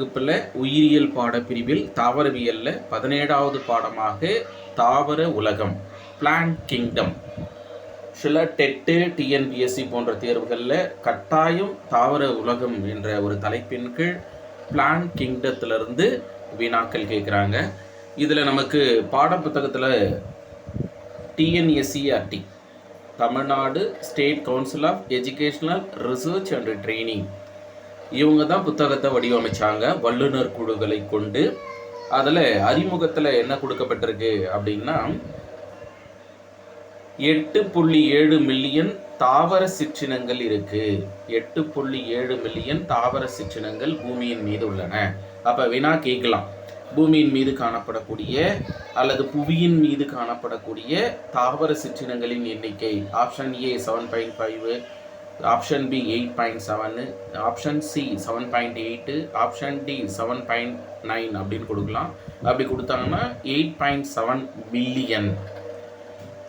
வகுப்பில் உயிரியல் பாடப்பிரிவில் தாவரவியலில் பதினேழாவது பாடமாக தாவர உலகம் பிளான் கிங்டம் சில டெட்டு டிஎன்பிஎஸ்சி போன்ற தேர்வுகளில் கட்டாயம் தாவர உலகம் என்ற ஒரு தலைப்பின் கீழ் பிளான் கிங்டத்திலிருந்து வினாக்கள் கேட்குறாங்க. இதில் நமக்கு பாடப்புத்தகத்தில் TNSCRT Tamil Nadu state council of educational research and training இவங்க தான் புத்தகத்தை வடிவமைச்சாங்க. வல்லுநர் குழுக்களை கொண்டு அதில் அறிமுகத்தில் என்ன கொடுக்கப்பட்டிருக்கு அப்படின்னா எட்டு புள்ளி ஏழு மில்லியன் தாவர சிற்றினங்கள் இருக்கு. எட்டு புள்ளி ஏழு மில்லியன் தாவர சிற்றினங்கள் பூமியின் மீது உள்ளன. அப்ப வினா கேட்கலாம். பூமியின் மீது காணப்படக்கூடிய அல்லது புவியின் மீது காணப்படக்கூடிய தாவர சிற்றினங்களின் எண்ணிக்கை option A seven point five option B eight point seven option C seven point eight option D seven point nine அப்படின்னு கொடுக்கலாம். அப்படி கொடுத்தாங்கன்னா எயிட் பாயிண்ட் செவன் மில்லியன்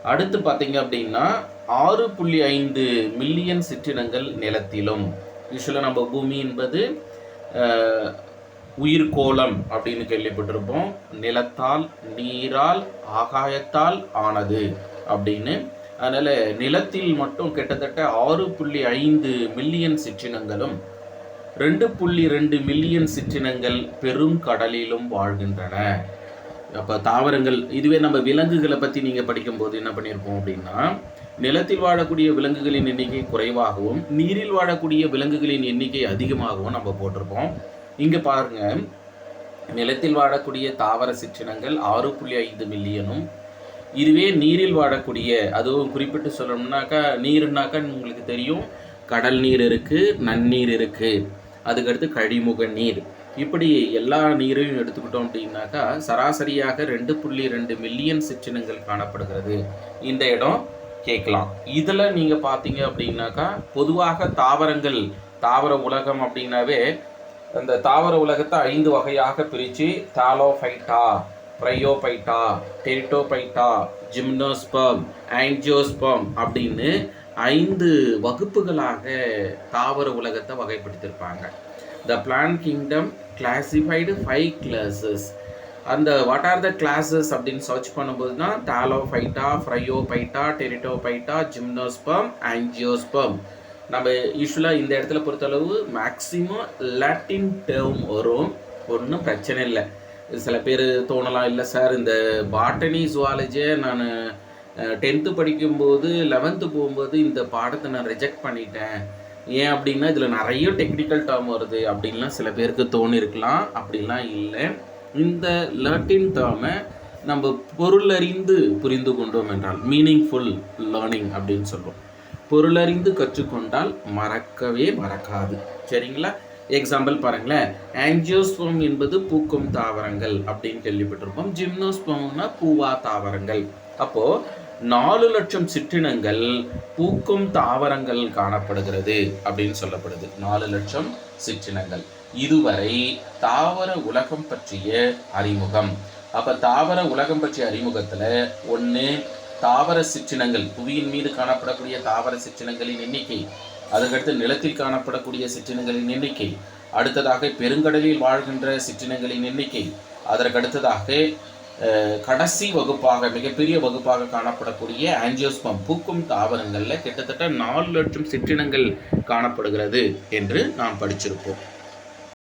அடுத்து பார்த்தீங்க அப்படின்னா ஆறு புள்ளி ஐந்து மில்லியன் சிற்றினங்கள் நிலத்திலும். யூஸ்வலாக நம்ம பூமி என்பது அஹ், உயிர்கோளம் அப்படின்னு கேள்விப்பட்டிருப்போம். நிலத்தால் நீரால் ஆகாயத்தால் ஆனது அப்படின்னு அதனால் நிலத்தில் மட்டும் கிட்டத்தட்ட ஆறு புள்ளி ஐந்து மில்லியன் சிற்றினங்களும் ரெண்டு புள்ளி ரெண்டு மில்லியன் சிற்றினங்கள் பெரும் கடலிலும் வாழ்கின்றன. அப்போ தாவரங்கள் இதுவே நம்ம விலங்குகளை பற்றி நீங்கள் படிக்கும்போது என்ன பண்ணியிருப்போம் அப்படின்னா நிலத்தில் வாழக்கூடிய விலங்குகளின் எண்ணிக்கை குறைவாகவும் நீரில் வாழக்கூடிய விலங்குகளின் எண்ணிக்கை அதிகமாகவும் நம்ம போட்டிருப்போம். இங்கே பாருங்கள் நிலத்தில் வாழக்கூடிய தாவர சிற்றினங்கள் ஆறு புள்ளி ஐந்து மில்லியனும் இதுவே நீரில் வாழக்கூடிய அதுவும் குறிப்பிட்டு சொல்லணும்னாக்கா நீருனாக்கா உங்களுக்கு தெரியும் கடல் நீர் இருக்குது நன்னீர் இருக்குது அதுக்கடுத்து கழிமுக நீர். இப்படி எல்லா நீரையும் எடுத்துக்கிட்டோம் அப்படின்னாக்கா சராசரியாக ரெண்டு புள்ளி ரெண்டு மில்லியன் சிற்றினங்கள் காணப்படுகிறது. இந்த இடம் கேட்கலாம். இதில் நீங்கள் பார்த்தீங்க அப்படின்னாக்கா பொதுவாக தாவரங்கள் தாவர உலகம் அப்படின்னாவே அந்த தாவர உலகத்தை ஐந்து வகையாக பிரித்து தாலோஃபைட்டா ப்ரையோபைட்டா டெரிட்டோபைட்டா ஜிம்னோஸ்பம் ஆன்ஜியோஸ்பம் அப்படின்னு ஐந்து வகுப்புகளாக தாவர உலகத்தை வகைப்படுத்தியிருப்பாங்க. The plant kingdom classified five classes அந்த வாட் ஆர் த கிளாஸஸ் அப்படின்னு சர்ச் பண்ணும்போது தான் டாலோஃபைட்டா ஃப்ரையோபைட்டா டெரிட்டோபைட்டா ஜிம்னோஸ்பம் ஆன்ஜியோஸ்பம் நம்ம யூஸ்வலாக இந்த இடத்துல பொறுத்தளவு மேக்ஸிமம் லாட்டின் டேர்ம் வரும். ஒன்றும் பிரச்சனை இல்லை. சில பேர் தோணலாம். இல்லை சார் இந்த பாட்டனி ஜுவாலஜியை நான் டென்த்து படிக்கும்போது லெவன்த்து போகும்போது இந்த பாடத்தை நான் ரிஜெக்ட் பண்ணிட்டேன். ஏன் அப்படின்னா இதில் நிறைய டெக்னிக்கல் டேர்ம் வருது. அப்படின்லாம் சில பேருக்கு தோணிருக்கலாம். அப்படிலாம் இல்லை. இந்த லேர்டின் டேர்மை நம்ம பொருளறிந்து புரிந்து கொண்டோம் என்றால் மீனிங்ஃபுல் லேர்னிங் அப்படின்னு சொல்லுவோம் பொருளறிந்து கற்றுக்கொண்டால் மறக்கவே மறக்காது. சரிங்களா? எக்ஸாம்பிள் பாருங்களேன். ஆங்கியோஸ்போம் என்பது பூக்கும் தாவரங்கள் அப்படின்னு கேள்விப்பட்டிருப்போம். ஜிம்னோஸ்போம்னா பூவா தாவரங்கள். அப்போ நாலு லட்சம் சிற்றினங்கள் பூக்கும் தாவரங்கள் காணப்படுகிறது அப்படின்னு சொல்லப்படுது. நாலு லட்சம் சிற்றினங்கள். இதுவரை தாவர உலகம் பற்றிய அறிமுகம். அப்ப தாவர உலகம் பற்றிய அறிமுகத்துல ஒண்ணு தாவர சிற்றினங்கள். புவியின் மீது காணப்படக்கூடிய தாவர சிற்றினங்களின் எண்ணிக்கை அதற்கடுத்து நிலத்தில் காணப்படக்கூடிய சிற்றினங்களின் எண்ணிக்கை அடுத்ததாக பெருங்கடலில் வாழ்கின்ற சிற்றினங்களின் எண்ணிக்கை அதற்கடுத்ததாக கடைசி வகுப்பாக மிகப்பெரிய வகுப்பாக காணப்படக்கூடிய ஆஞ்சியோஸ்பம் பூக்கும் தாவரங்களில் கிட்டத்தட்ட நாலு லட்சம் சிற்றினங்கள் காணப்படுகிறது என்று நாம் படிச்சிருப்போம்.